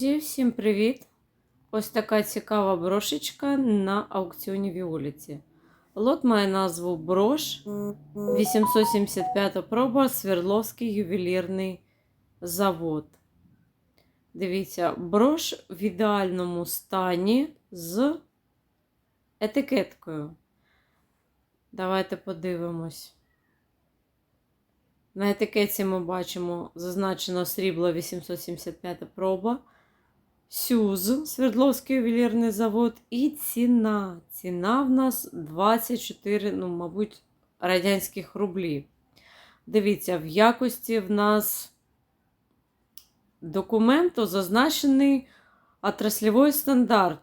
Всім привіт! Ось така цікава брошечка на аукціоні Віоліті. Лот має назву Брош 875 проба Свердловський ювелірний завод. Дивіться, брош в ідеальному стані з етикеткою. Давайте подивимось. На етикетці ми бачимо зазначено срібло 875 проба. Сюз, Свердловський ювелірний завод, і ціна. Ціна в нас 24, ну, мабуть, радянських рублів. Дивіться, в якості в нас документу зазначений отраслівий стандарт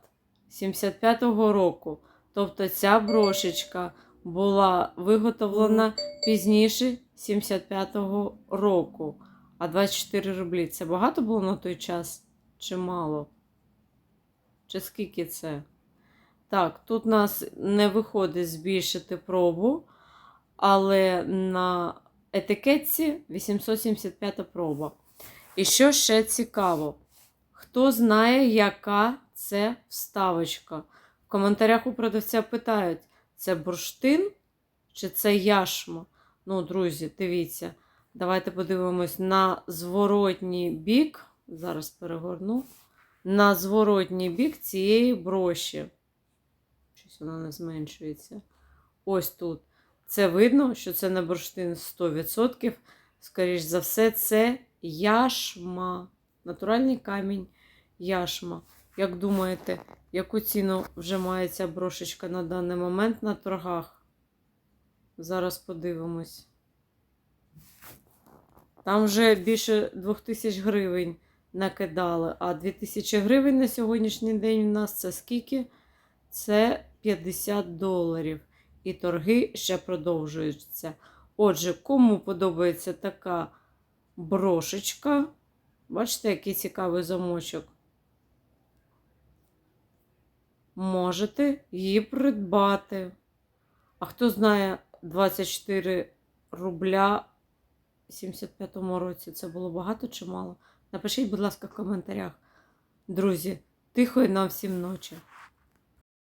75-го року. Тобто ця брошечка була виготовлена пізніше 75-го року. А 24 рублі це багато було на той час? Чи мало? Чи скільки це? Так, тут нас не виходить збільшити пробу, але на етикетці 875 проба. І що ще цікаво? Хто знає, яка це вставочка? В коментарях у продавця питають, це бурштин чи це яшма? Ну, друзі, дивіться, давайте подивимось на зворотній бік. Зараз перегорну. На зворотній бік цієї броші. Щось вона не зменшується. Ось тут. Це видно, що це не бурштин 100%. Скоріш за все, це яшма. Натуральний камінь яшма. Як думаєте, яку ціну вже має ця брошечка на даний момент на торгах? Зараз подивимось. Там вже більше 2000 гривень накидали. А 2000 гривень на сьогоднішній день у нас це скільки? Це 50 доларів. І торги ще продовжуються. Отже, кому подобається така брошечка, бачите, який цікавий замочок. Можете її придбати. А хто знає 24 рубля в 75-му році це було багато чи мало? Напишіть, будь ласка, в коментарях. Друзі, тихої нам всім ночі.